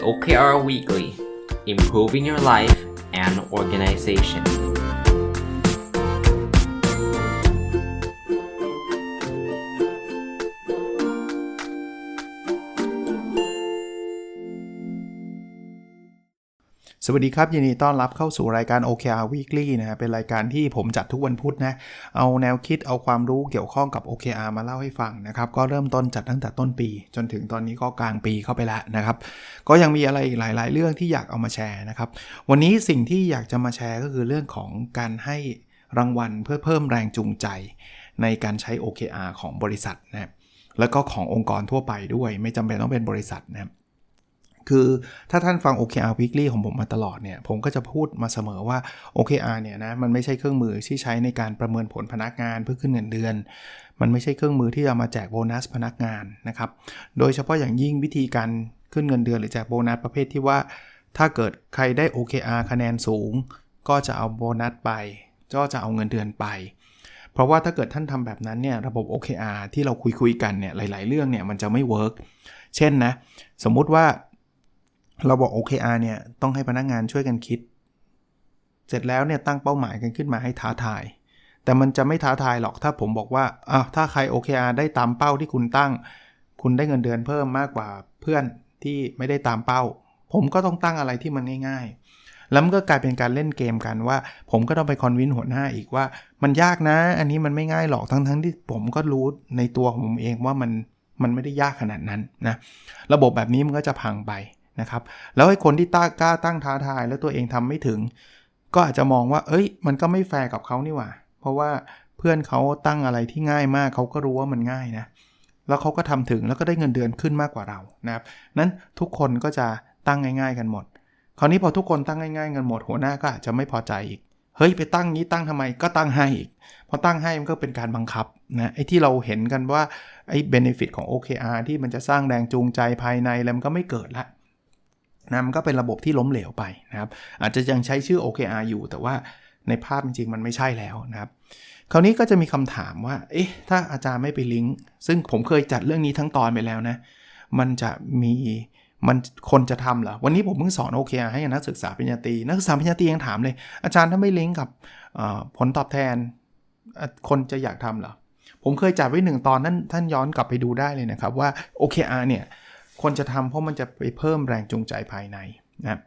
OKR Weekly Improving Your Life and Organization วัสดีครับ ยินดีต้อนรับเข้าสู่รายการ OKR Weekly นะฮะเป็นรายการที่ผมจัดทุกวันพุธนะเอาแนวคิดเอาความรู้เกี่ยวข้องกับ OKR มาเล่าให้ฟังนะครับ ก็เริ่มต้นจัดตั้งแต่ต้นปี จนถึงตอนนี้ก็กลางปีเข้าไปแล้วนะครับ ก็ยังมีอะไรอีกหลาย ๆ เรื่องที่อยากเอามาแชร์นะครับ วันนี้สิ่งที่อยากจะมาแชร์ก็คือเรื่องของการให้รางวัลเพื่อเพิ่มแรงจูงใจ ในการใช้ OKR ของบริษัทนะแล้วก็ขององค์กรทั่วไปด้วย ไม่จำเป็นต้องเป็นบริษัทนะครับ คือถ้าท่านฟัง OKR Weekly ของผมมาตลอดเนี่ย ผมก็จะพูดมาเสมอว่า OKR เนี่ยนะ มันไม่ใช่เครื่องมือที่ใช้ในการประเมินผลพนักงานเพื่อขึ้นเงินเดือน มันไม่ใช่เครื่องมือที่จะมาแจกโบนัสพนักงานนะครับ โดยเฉพาะอย่างยิ่งวิธีการขึ้นเงินเดือนหรือแจกโบนัสประเภทที่ว่า ถ้าเกิดใครได้ OKR คะแนนสูง ก็จะเอาโบนัสไป ก็จะเอาเงินเดือนไป เพราะว่าถ้าเกิดท่านทำแบบนั้นเนี่ยระบบ OKR ที่เราคุยคุยกันเนี่ยหลาย ๆ เรื่องเนี่ยมันจะไม่เวิร์กเช่นนะสมมุติว่า เราบอก OKR เนี่ยต้องให้พนักงานช่วยกันคิด เสร็จแล้วเนี่ยตั้งเป้าหมายกันขึ้นมาให้ท้าทาย แต่มันจะไม่ท้าทายหรอกถ้าผมบอกว่าอ้าวถ้าใคร OKR ได้ตามเป้าที่คุณตั้ง คุณได้เงินเดือนเพิ่มมากกว่าเพื่อนที่ไม่ได้ตามเป้า ผมก็ต้องตั้งอะไรที่มันง่าย ๆ แล้วมันก็กลายเป็นการเล่นเกมกันว่า ผมก็ต้องไปคอนวินหัวหน้าอีกว่า มันยากนะ อันนี้มันไม่ง่ายหรอกทั้งๆที่ผมก็รู้ในตัวของผมเองว่ามันมันไม่ได้ยากขนาดนั้นนะระบบแบบนี้มันก็จะพังไป นะครับ แล้วไอ้คนที่ต้ากล้าตั้งท้าทาย แล้วตัวเองทำไม่ถึง ก็อาจจะมองว่า เอ้ย มันก็ไม่แฟร์กับเขานี่หว่า เพราะว่าเพื่อนเขาตั้งอะไรที่ง่ายมากเขาก็รู้ว่ามันง่ายนะ แล้วเขาก็ทำถึงแล้วก็ได้เงินเดือนขึ้นมากกว่าเรานะครับ นั้นทุกคนก็จะตั้งง่าย ๆ กันหมด คราวนี้พอทุกคนตั้งง่ายๆกันหมดหัวหน้าก็อาจจะไม่พอใจอีก เฮ้ยไปตั้งนี้ตั้งทำไมก็ตั้งให้อีก พอตั้งให้มันก็เป็นการบังคับนะไอ้ที่เราเห็นกันว่าไอ้เบนฟิตของ OKR ที่มันจะสร้างแรงจูงใจภายในแล้วมันก็ไม่เกิดละ นะมันก็เป็นระบบที่ล้มเหลวไปนะครับอาจจะยังใช้ชื่อ OKR อยู่ แต่ว่าในภาพจริงๆมันไม่ใช่แล้วนะครับคราวนี้ก็จะมีคำถามว่า เอ๊ะ ถ้าอาจารย์ไม่ไปลิงก์ ซึ่งผมเคยจัดเรื่องนี้ทั้งตอนไปแล้วนะ มันจะมี มันคนจะทำเหรอ วันนี้ผมเพิ่งสอน OKR ให้นักศึกษาปริญญาตรี นักศึกษาปริญญาตรียังถามเลย อาจารย์ถ้าไม่ลิงก์กับผลตอบแทน คนจะอยากทำเหรอ ผมเคยจัดไว้หนึ่งตอนนั้นท่านย้อนกลับไปดูได้เลยนะครับว่า OKR เนี่ย คนจะทำเพราะมันจะไปเพิ่มแรงจูงใจภายในนะ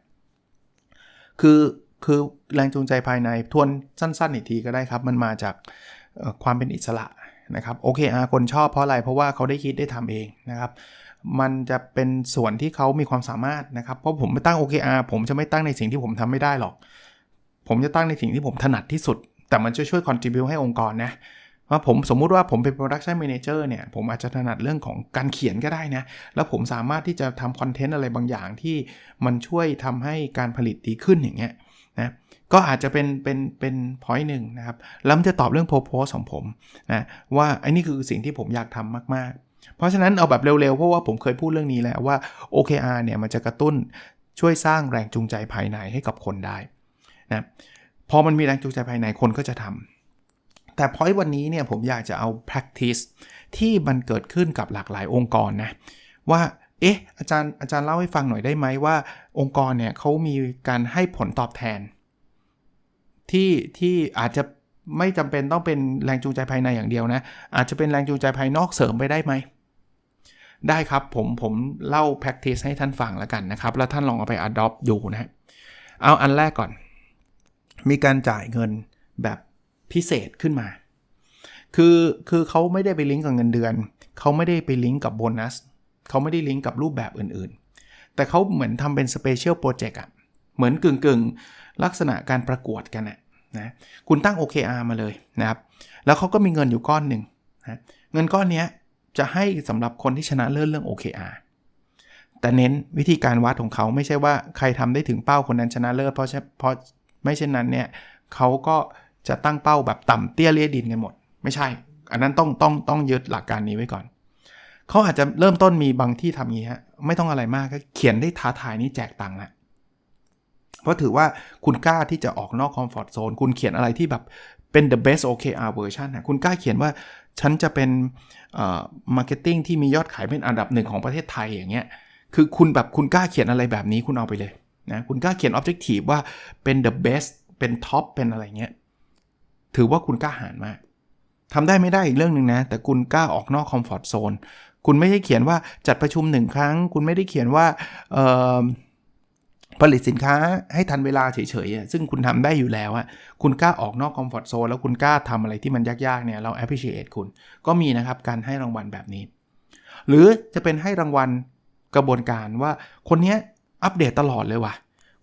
คือคือแรงจูงใจภายในทวนสั้นๆอีกทีก็ได้ครับ มันมาจากความเป็นอิสระนะครับโอเคอาคนชอบเพราะอะไรเพราะว่าเขาได้คิดได้ทำเองนะครับ มันจะเป็นส่วนที่เขามีความสามารถนะครับ เพราะผมไม่ตั้ง OKR ผมจะไม่ตั้งในสิ่งที่ผมทำไม่ได้หรอก ผมจะตั้งในสิ่งที่ผมถนัดที่สุด แต่มันจะช่วย contribu ให้องค์กรนะ ว่าผมสมมุติว่าผมเป็น production manager เนี่ย ผมอาจจะถนัดเรื่องของการเขียนก็ได้นะ แล้วผมสามารถที่จะทำคอนเทนต์อะไรบางอย่างที่มันช่วยทำให้การผลิตดีขึ้นอย่างเงี้ยนะก็อาจจะเป็นเป็นเป็น point หนึ่งนะครับ แล้วมันจะตอบเรื่อง purpose ของผมนะว่าไอ้นี่คือสิ่งที่ผมอยากทำมากๆ เพราะฉะนั้นเอาแบบเร็วๆ เพราะว่าผมเคยพูดเรื่องนี้แล้วว่า OKR เนี่ยมันจะกระตุ้นช่วยสร้างแรงจูงใจภายในให้กับคนได้นะพอมันมีแรงจูงใจภายในคนก็จะทำ แต่พอยวันนี้เนี่ยผมอยากจะเอา practice ที่มันเกิดขึ้นกับหลากหลายองค์กรนะ ว่าเอ๊ะอาจารย์อาจารย์เล่าให้ฟังหน่อยได้ไหมว่า องค์กรเนี่ยเขามีการให้ผลตอบแทน ที่ที่อาจจะไม่จำเป็นต้องเป็นแรงจูงใจภายในอย่างเดียวนะ อาจจะเป็นแรงจูงใจภายนอกเสริมไปได้ไหม ได้ครับผมผมเล่า practice ให้ท่านฟังแล้วกันนะครับ แล้วท่านลองเอาไป adopt อยู่นะเอาอันแรกก่อน มีการจ่ายเงินแบบ พิเศษขึ้นมา คือคือเขาไม่ได้ไปลิงก์กับเงินเดือน เขาไม่ได้ไปลิงก์กับโบนัส เขาไม่ได้ลิงก์กับรูปแบบอื่นๆ แต่เขาเหมือนทำเป็นสเปเชียลโปรเจกต์อะเหมือนกึ่งๆ ลักษณะการประกวดกันอะนะคุณตั้ง OKR มาเลยนะครับ แล้วเขาก็มีเงินอยู่ก้อนหนึ่งนะเงินก้อนนี้จะให้สำหรับคนที่ชนะเลิศเรื่อง OKR แต่เน้นวิธีการวัดของเขาไม่ใช่ว่าใครทำได้ถึงเป้าคนนั้นชนะเลิศเพราะเพราะไม่เช่นนั้นเนี่ยเขาก็ จะตั้งเป้าแบบต่ำเตี้ยเลียดินกันหมด ไม่ใช่ อันนั้นต้องต้องต้องยึดหลักการนี้ไว้ก่อน เขาอาจจะเริ่มต้นมีบางที่ทำงี้ฮะไม่ต้องอะไรมากก็เขียนได้ท้าทายนี่แจกตังค์ละเพราะถือว่าคุณกล้าที่จะออกนอกคอมฟอร์ทโซนคุณเขียนอะไรที่แบบเป็น the best OKR version นะคุณกล้าเขียนว่าฉันจะเป็นมาร์เก็ตติ้งที่มียอดขายเป็นอันดับหนึ่งของประเทศไทยอย่างเงี้ย คือคุณแบบคุณกล้าเขียนอะไรแบบนี้คุณเอาไปเลยนะ คุณกล้าเขียน objective ว่าเป็น the best เป็น top เป็นอะไรเงี้ย ถือว่าคุณกล้าหาญมากทำได้ไม่ได้อีกเรื่องหนึ่งนะ แต่คุณกล้าออกนอกคอมฟอร์ทโซนคุณไม่ได้เขียนว่าจัดประชุมหนึ่งครั้ง คุณไม่ได้เขียนว่าผลิตสินค้าให้ทันเวลาเฉยๆ ซึ่งคุณทำได้อยู่แล้วอะคุณกล้าออกนอกคอมฟอร์ทโซนแล้วคุณกล้าทำอะไรที่มันยากๆ เนี่ย เรา appreciate คุณ ก็มีนะครับ การให้รางวัลแบบนี้ หรือจะเป็นให้รางวัลกระบวนการว่าคนนี้อัปเดตตลอดเลยว่ะ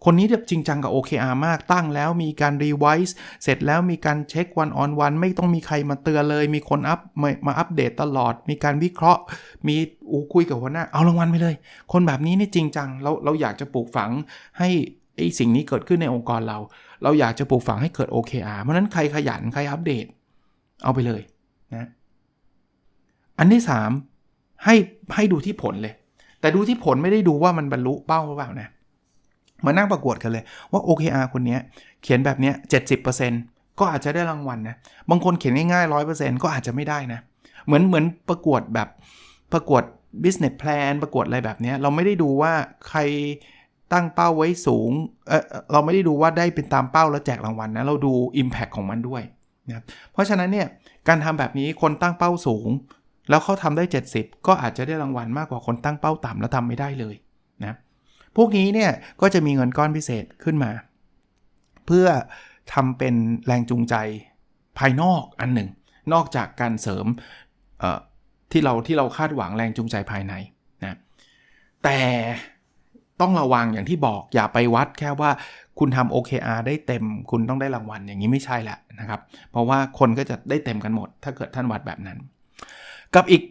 คนนี้แบบจริงจังกับ OKR มากตั้งแล้วมีการรีไวซ์เสร็จแล้วมีการเช็ควันออนวันไม่ต้องมีใครมาเตือนเลย มีคนอัพมาอัปเดตตลอด มีการวิเคราะห์ มีอูคุยกับหัวหน้า เอารางวัลไปเลย คนแบบนี้นี่จริงจังเราเราอยากจะปลูกฝังให้ไอ้สิ่งนี้เกิดขึ้นในองค์กรเรา เราอยากจะปลูกฝังให้เกิด OKR เพราะฉะนั้นใครขยันใครอัปเดต เอาไปเลยนะอันที่ 3 ให้ให้ดูที่ผลเลย แต่ดูที่ผลไม่ได้ดูว่ามันบรรลุเป้าหรือเปล่านะ มานั่งประกวดกันเลยว่า OKR คนนี้เขียนแบบนี้ย70%ก็อาจจะได้รางวัลนะ บางคนเขียนง่ายๆ100%ก็อาจจะไม่ได้นะ เหมือนเหมือนประกวดแบบประกวด business plan ประกวดอะไรแบบนี้เราไม่ได้ดูว่าใครตั้งเป้าไว้สูงเออเราไม่ได้ดูว่าได้เป็นตามเป้าแล้วแจกรางวัลนะเราดู impact ของมันด้วยนะเพราะฉะนั้นเนี่ยการทำแบบนี้คนตั้งเป้าสูง แล้วเขาทำได้ 70 ก็อาจจะได้รางวัลมากกว่าคนตั้งเป้าต่ำแล้วทำไม่ได้เลย พวกนี้เนี่ยก็จะมีเงินก้อนพิเศษขึ้นมา เพื่อทำเป็นแรงจูงใจภายนอกอันหนึ่ง นอกจากการเสริมที่เราที่เราคาดหวังแรงจูงใจภายในนะแต่ต้องระวังอย่างที่บอกอย่าไปวัดแค่ว่าคุณทำ OKR ได้เต็ม คุณต้องได้รางวัลอย่างนี้ไม่ใช่แหละนะครับ เพราะว่าคนก็จะได้เต็มกันหมด ถ้าเกิดท่านวัดแบบนั้น กับอีก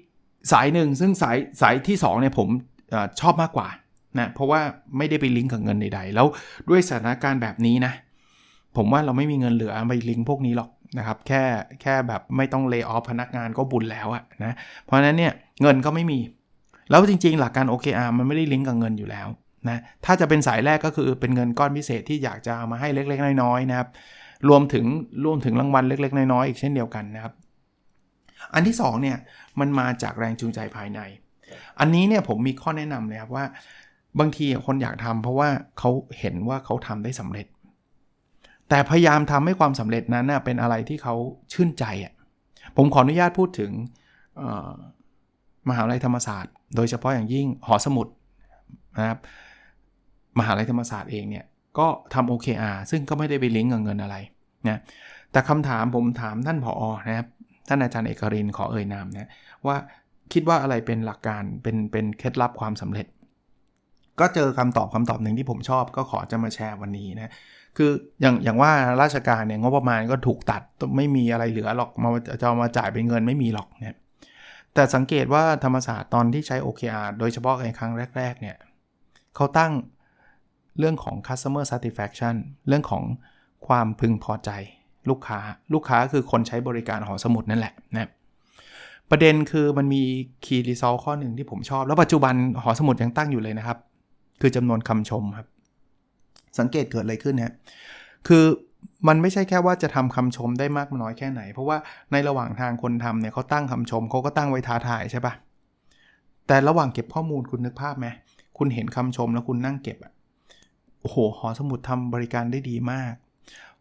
สายหนึ่งซึ่งสายสายที่2เนี่ยผมอชอบมากกว่า นะเพราะว่าไม่ได้ไปลิงก์กับเงินใดๆ แล้วด้วยสถานการณ์แบบนี้นะผมว่าเราไม่มีเงินเหลือไปลิงก์พวกนี้หรอกนะครับแค่แค่แบบไม่ต้องเลิกออฟพนักงานก็บุญแล้วอะนะเพราะฉะนั้นเนี่ยเงินก็ไม่มี แล้วจริงๆ หลักการ OKR มันไม่ได้ลิงก์กับเงินอยู่แล้วนะถ้าจะเป็นสายแรกก็คือเป็นเงินก้อนพิเศษที่อยากจะเอามาให้เล็กๆ น้อยๆนะครับรวมถึงรวมถึงรางวัลเล็ก ๆ น้อยๆอีกเช่นเดียวกันนะครับ อันที่2เนี่ยมันมาจากแรงจูงใจภายใน อันนี้เนี่ยผมมีข้อแนะนำเลยครับว่า บางทีคนอยากทำเพราะว่าเขาเห็นว่าเขาทำได้สำเร็จ แต่พยายามทำให้ความสำเร็จนั้นเป็นอะไรที่เขาชื่นใจอะผมขออนุญาตพูดถึงมหาวิทยาลัยธรรมศาสตร์ โดยเฉพาะอย่างยิ่งหอสมุดนะครับมหาวิทยาลัยธรรมศาสตร์เองเนี่ยก็ทำ OKR ซึ่งก็ไม่ได้ไปลิงก์กับเงินอะไรนะแต่คำถามผมถามท่านผอนะครับท่านอาจารย์เอกรินขอเอ่ยนามนะว่าคิดว่าอะไรเป็นหลักการเป็นเป็นเคล็ดลับความสำเร็จ ก็เจอคำตอบคำตอบหนึ่งที่ผมชอบก็ขอจะมาแชร์วันนี้นะคืออย่างอย่างว่าราชการเนี่ยงบประมาณก็ถูกตัดไม่มีอะไรเหลือหรอกมาจะมาจ่ายเป็นเงินไม่มีหรอกเนี่ยแต่สังเกตว่าธรรมศาสตร์ตอนที่ใช้ OKR โดยเฉพาะในครั้งแรก ๆ เนี่ยเขาตั้งเรื่องของ customer satisfaction เรื่องของความพึงพอใจลูกค้า ลูกค้าคือคนใช้บริการหอสมุดนั่นแหละนะประเด็นคือมันมี key result ข้อหนึ่งที่ผมชอบ แล้วปัจจุบันหอสมุดยังตั้งอยู่เลยนะครับ คือจำนวนคำชมครับ สังเกตเกิดอะไรขึ้นนะคือมันไม่ใช่แค่ว่าจะทำคำชมได้มากน้อยแค่ไหน เพราะว่าในระหว่างทางคนทำเนี่ยเขาตั้งคำชมเขาก็ตั้งไว้ท้าทายใช่ปะแต่ระหว่างเก็บข้อมูลคุณนึกภาพไหมคุณเห็นคำชมแล้วคุณนั่งเก็บอะโอ้โหหอสมุดทำบริการได้ดีมาก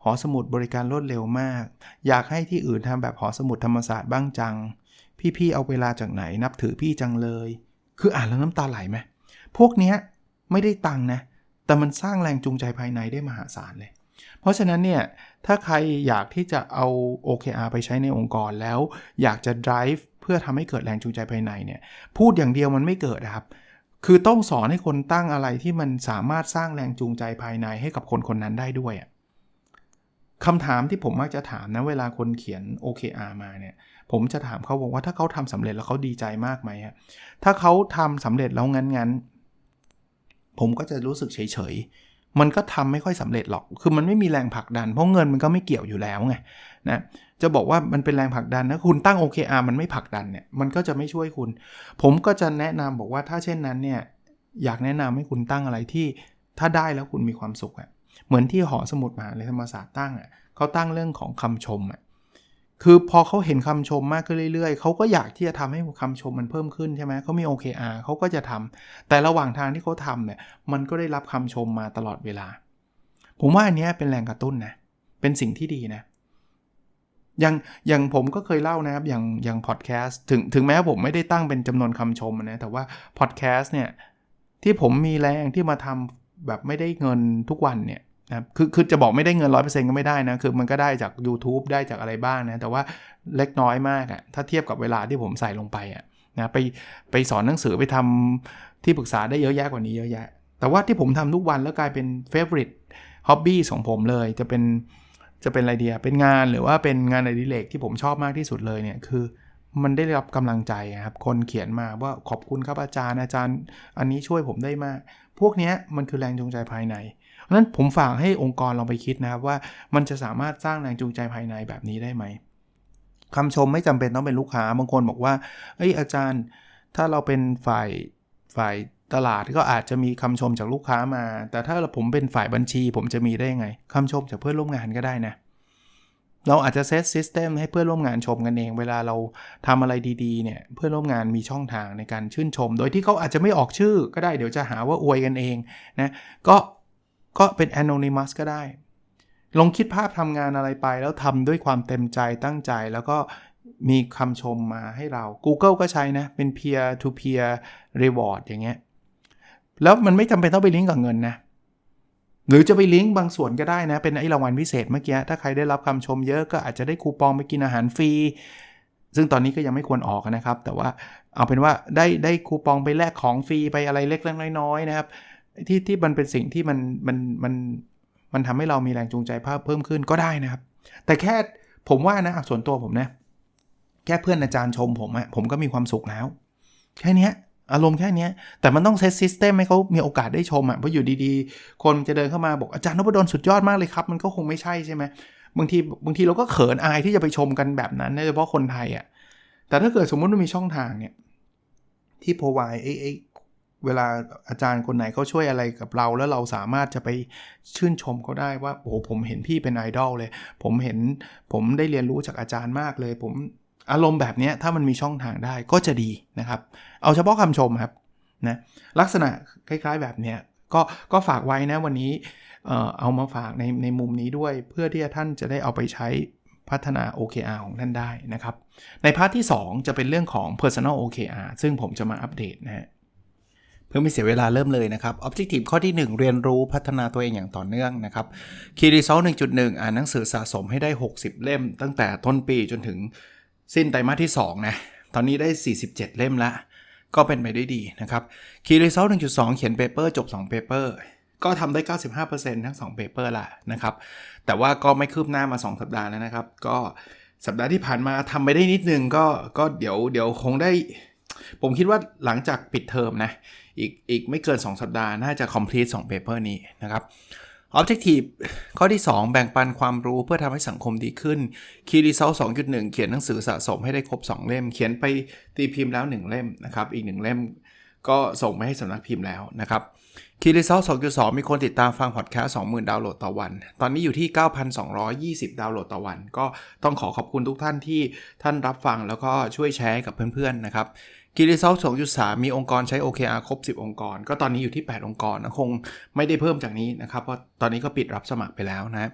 หอสมุดบริการรวดเร็วมาก อยากให้ที่อื่นทำแบบหอสมุดธรรมศาสตร์บ้างจัง พี่ๆเอาเวลาจากไหนนับถือพี่จังเลย คืออ่านแล้วน้ำตาไหลไหมพวกเนี้ย ไม่ได้ตังนะ แต่มันสร้างแรงจูงใจภายในได้มหาศาลเลย เพราะฉะนั้นเนี่ย ถ้าใครอยากที่จะเอา OKR ไปใช้ในองค์กรแล้ว อยากจะ drive เพื่อทำให้เกิดแรงจูงใจภายในเนี่ย พูดอย่างเดียวมันไม่เกิดนะครับ คือต้องสอนให้คนตั้งอะไรที่มันสามารถสร้างแรงจูงใจภายในให้กับคนคนนั้นได้ด้วยคำถามที่ผมมักจะถามนะเวลาคนเขียน OKR มาเนี่ย ผมจะถามเขาบอกว่าถ้าเขาทำสำเร็จแล้วเขาดีใจมากไหมฮะถ้าเขาทำสำเร็จแล้วงั้น ผมก็จะรู้สึกเฉยๆ มันก็ทำไม่ค่อยสำเร็จหรอก คือมันไม่มีแรงผลักดัน เพราะเงินมันก็ไม่เกี่ยวอยู่แล้วไงนะ จะบอกว่ามันเป็นแรงผลักดันนะคุณตั้ง OKR มันไม่ผลักดันเนี่ย มันก็จะไม่ช่วยคุณ ผมก็จะแนะนำบอกว่าถ้าเช่นนั้นเนี่ยอยากแนะนำให้คุณตั้งอะไรที่ถ้าได้แล้วคุณมีความสุขอะ่ะ เหมือนที่หอสมุดมหาเลยธรรมศาสตร์ตั้งอะ่ะเขาตั้งเรื่องของคำชมอะ่ะ คือพอเขาเห็นคำชมมากขึ้นเรื่อยๆ เขาก็อยากที่จะทำให้คำชมมันเพิ่มขึ้นใช่ไหมเขามี OKR เขาก็จะทำแต่ระหว่างทางที่เขาทำเนี่ย มันก็ได้รับคำชมมาตลอดเวลา ผมว่าอันนี้เป็นแรงกระตุ้นนะ เป็นสิ่งที่ดีนะ อย่างอย่างผมก็เคยเล่านะครับ อย่างอย่างพอดแคสต์ ถึงถึงแม้ผมไม่ได้ตั้งเป็นจำนวนคำชมนะ แต่ว่าพอดแคสต์เนี่ย ที่ผมมีแรงที่มาทำแบบไม่ได้เงินทุกวันเนี่ย นะคือคือจะบอกไม่ได้เงิน 100%ก็ไม่ได้นะ คือมันก็ได้จาก YouTube ได้จากอะไรบ้างนะ แต่ว่าเล็กน้อยมากอะถ้าเทียบกับเวลาที่ผมใส่ลงไปอะนะไปไปสอนหนังสือไปทำที่ปรึกษาได้เยอะแยะกว่านี้เยอะแยะ แต่ว่าที่ผมทำทุกวันแล้วกลายเป็น favorite hobby ของผมเลย จะเป็นจะเป็นอะไรเดียเป็นงานหรือว่าเป็นงานอดิเรกที่ผมชอบมากที่สุดเลยเนี่ยคือมันได้รับกำลังใจครับ คนเขียนมาว่าขอบคุณครับอาจารย์อาจารย์ อันนี้ช่วยผมได้มาก พวกเนี้ยมันคือแรงจูงใจภายใน เพราะฉะนั้นผมฝากให้องค์กรลองไปคิดนะครับว่ามันจะสามารถสร้างแรงจูงใจภายในแบบนี้ได้ไหมคำชมไม่จำเป็นต้องเป็นลูกค้าบางคนบอกว่าเอ้ยอาจารย์ ถ้าเราเป็นฝ่ายฝ่ายตลาดก็อาจจะมีคำชมจากลูกค้ามา แต่ถ้าผมเป็นฝ่ายบัญชี ผมจะมีได้ยังไงคำชมจากเพื่อนร่วมงานก็ได้นะ เราอาจจะเซตซิสเต็มให้เพื่อนร่วมงานชมกันเอง เวลาเราทำอะไรดีๆเนี่ยเพื่อนร่วมงานมีช่องทางในการชื่นชม โดยที่เขาอาจจะไม่ออกชื่อก็ได้เดี๋ยวจะหาว่าอวยกันเองนะก็ ก็เป็น anonymous ก็ได้ลองคิดภาพทำงานอะไรไป แล้วทำด้วยความเต็มใจตั้งใจ แล้วก็มีคำชมมาให้เรา Google ก็ใช้นะ เป็น peer to peer reward อย่างเงี้ย แล้วมันไม่จำเป็นต้องไปลิงก์กับเงินนะ หรือจะไปลิงก์บางส่วนก็ได้นะ เป็นไอ้รางวัลพิเศษเมื่อกี้ ถ้าใครได้รับคำชมเยอะก็อาจจะได้คูปองไปกินอาหารฟรีซึ่งตอนนี้ก็ยังไม่ควรออกนะครับ แต่ว่าเอาเป็นว่าได้ได้คูปองไปแลกของฟรีไปอะไรเล็กๆน้อยๆนะครับ ที่ที่มันเป็นสิ่งที่มันมันมันมันทำให้เรามีแรงจูงใจเพิ่มขึ้นก็ได้นะครับ แต่แค่ผมว่านะส่วนตัวผมนะแค่เพื่อนอาจารย์ชมผมอะผมก็มีความสุขแล้ว แค่นี้อารมณ์แค่นี้แต่มันต้องเซตซิสเต็มให้เขามีโอกาสได้ชมอะเพราะอยู่ดีๆ คนจะเดินเข้ามาบอกอาจารย์นพดลสุดยอดมากเลยครับ มันก็คงไม่ใช่ใช่ไหมบางทีบางทีเราก็เขินอายที่จะไปชมกันแบบนั้นโดยเฉพาะคนไทยอะแต่ถ้าเกิดสมมติมันมีช่องทางเนี่ยที่ provide ไอ้ไอ้ เวลาอาจารย์คนไหนเขาช่วยอะไรกับเรา แล้วเราสามารถจะไปชื่นชมเขาได้ว่าโอ้โหผมเห็นพี่เป็นไอดอลเลย ผมเห็นผมได้เรียนรู้จากอาจารย์มากเลย ผมอารมณ์แบบนี้ถ้ามันมีช่องทางได้ก็จะดีนะครับ เอาเฉพาะคำชมครับนะลักษณะคล้ายๆแบบเนี้ยก็ก็ฝากไว้นะวันนี้เอ่อเอามาฝากในในมุมนี้ด้วย เพื่อที่ท่านจะได้เอาไปใช้พัฒนา OKR ของท่านได้นะครับ ในพาร์ทที่ 2 จะเป็นเรื่องของ Personal OKR ซึ่งผมจะมาอัปเดตนะฮะ เพื่อไม่เสียเวลาเริ่มเลยนะครับ Objective ข้อที่ 1 เรียนรู้พัฒนาตัวเองอย่างต่อเนื่องนะครับ Key Result 1.1 อ่านหนังสือสะสมให้ได้ 60 เล่ม ตั้งแต่ต้นปีจนถึงสิ้นไตรมาสที่ 2 นะ ตอนนี้ได้ 47 เล่มแล้วก็เป็นไปได้ดีนะครับ Key Result 1.2 เขียนเปเปอร์จบ 2 เปเปอร์ก็ทำได้ 95%ทั้ง 2 เปเปอร์ละนะครับ แต่ว่าก็ไม่คืบหน้ามา 2 สัปดาห์แล้วนะครับ ก็สัปดาห์ที่ผ่านมาทำไปได้นิดนึงก็ก็เดี๋ยวเดี๋ยวคงได้ ผมคิดว่าหลังจากปิดเทอมนะ อีกอีกไม่เกิน 2 สัปดาห์ น่าจะ complete 2 paper นี้นะครับ Objective ข้อที่ 2 แบ่งปันความรู้เพื่อทำให้สังคมดีขึ้น Key Result 2.1 เขียนหนังสือสะสมให้ได้ครบ 2 เล่ม เขียนไปตีพิมพ์แล้ว 1 เล่มนะครับ อีก 1 เล่มก็ส่งไปให้สำนักพิมพ์แล้วนะครับ Key Result 2.2มีคนติดตามฟังพอดแคสต์20,000 ดาวน์โหลดต่อวัน ตอนนี้อยู่ที่ 9,220 ดาวน์โหลดต่อวัน ก็ต้องขอขอบคุณทุกท่านที่ท่านรับฟังแล้วก็ช่วยแชร์กับเพื่อนๆนะครับ Key Result 2.3มีองค์กรใช้ OKR ครบ 10 องค์กร ก็ตอนนี้อยู่ที่ 8 องค์กรนะคงไม่ได้เพิ่มจากนี้นะครับ เพราะตอนนี้ก็ปิดรับสมัครไปแล้วนะ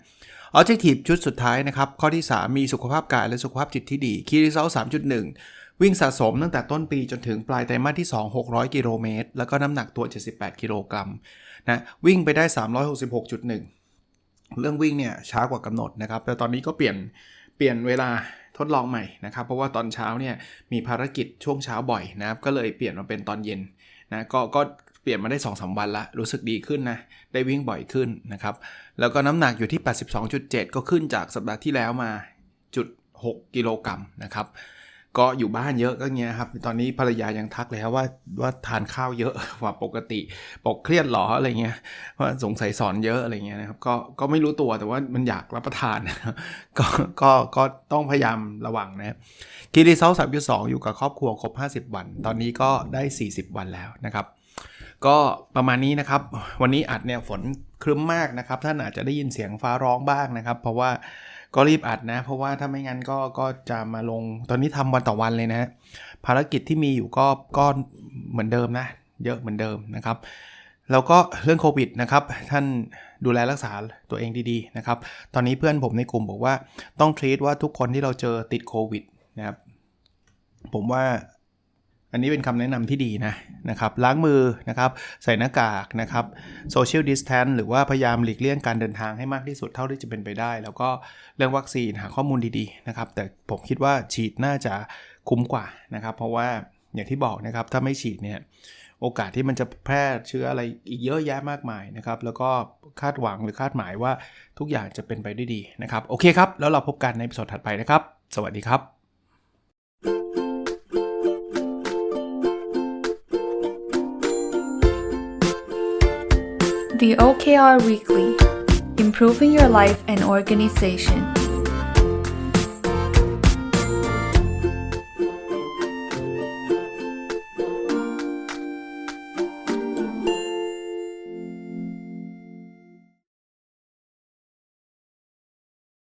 Objective ชุดสุดท้ายนะครับ ข้อที่ 3 มีสุขภาพกายและสุขภาพจิตที่ดี Key Result 3.1 วิ่งสะสมตั้งแต่ต้นปีจนถึงปลายไตรมาสที่ 2 600 กิโลเมตร แล้วก็น้ำหนักตัว 78 กิโลกรัมนะวิ่งไปได้ 366.1 เรื่องวิ่งเนี่ยช้ากว่ากำหนดนะครับ แต่ตอนนี้ก็เปลี่ยนเปลี่ยนเวลาทดลองใหม่นะครับ เพราะว่าตอนเช้าเนี่ยมีภารกิจช่วงเช้าบ่อยนะครับ ก็เลยเปลี่ยนมาเป็นตอนเย็นนะก็ก็เปลี่ยนมาได้2อสวันละ รู้สึกดีขึ้นนะ ได้วิ่งบ่อยขึ้นนะครับ แล้วก็น้ำหนักอยู่ที่ 82.7 ก็ขึ้นจากสัปดาห์ที่แล้วมาจุด6กิโลกรัมนะครับ ก็อยู่บ้านเยอะก็เงี้ยครับ ตอนนี้ภรรยายังทักเลยครับว่าว่าทานข้าวเยอะกว่าปกติปกเครียดหรออะไรเงี้ยว่าสงสัยสอนเยอะอะไรเงี้ยนะครับก็ก็ไม่รู้ตัวแต่ว่ามันอยากรับประทานก็ก็ก็ต้องพยายามระวังนะคีรีเซลสามสองอยู่กับครอบครัวครบ 50 วัน ตอนนี้ก็ได้ 40 วันแล้วนะครับก็ประมาณนี้นะครับ วันนี้อัดเนี่ยฝนครึ้มมากนะครับ ท่านอาจจะได้ยินเสียงฟ้าร้องบ้างนะครับ เพราะว่า ก็รีบอัดนะ เพราะว่าถ้าไม่งั้นก็ก็จะมาลงตอนนี้ทำวันต่อวันเลยนะภารกิจที่มีอยู่ก็ก็เหมือนเดิมนะ เยอะเหมือนเดิมนะครับ แล้วก็เรื่องโควิดนะครับ ท่านดูแลรักษาตัวเองดีๆนะครับ ตอนนี้เพื่อนผมในกลุ่มบอกว่าต้องทรีตว่าทุกคนที่เราเจอติดโควิดนะครับผมว่า อันนี้เป็นคำแนะนำที่ดีนะนะครับล้างมือนะครับใส่หน้ากากนะครับโซเชียลดิสแทนหรือว่าพยายามหลีกเลี่ยงการเดินทางให้มากที่สุดเท่าที่จะเป็นไปได้ แล้วก็เรื่องวัคซีนหาข้อมูลดีๆนะครับแต่ผมคิดว่าฉีดน่าจะคุ้มกว่านะครับเพราะว่าอย่างที่บอกนะครับถ้าไม่ฉีดเนี่ยโอกาสที่มันจะแพร่เชื้ออะไรอีกเยอะแยะมากมายนะครับ แล้วก็คาดหวังหรือคาดหมายว่าทุกอย่างจะเป็นไปได้ดีนะครับ โอเคครับ แล้วเราพบกันในสดถัดไปนะครับ สวัสดีครับ The OKR Weekly Improving Your Life and Organization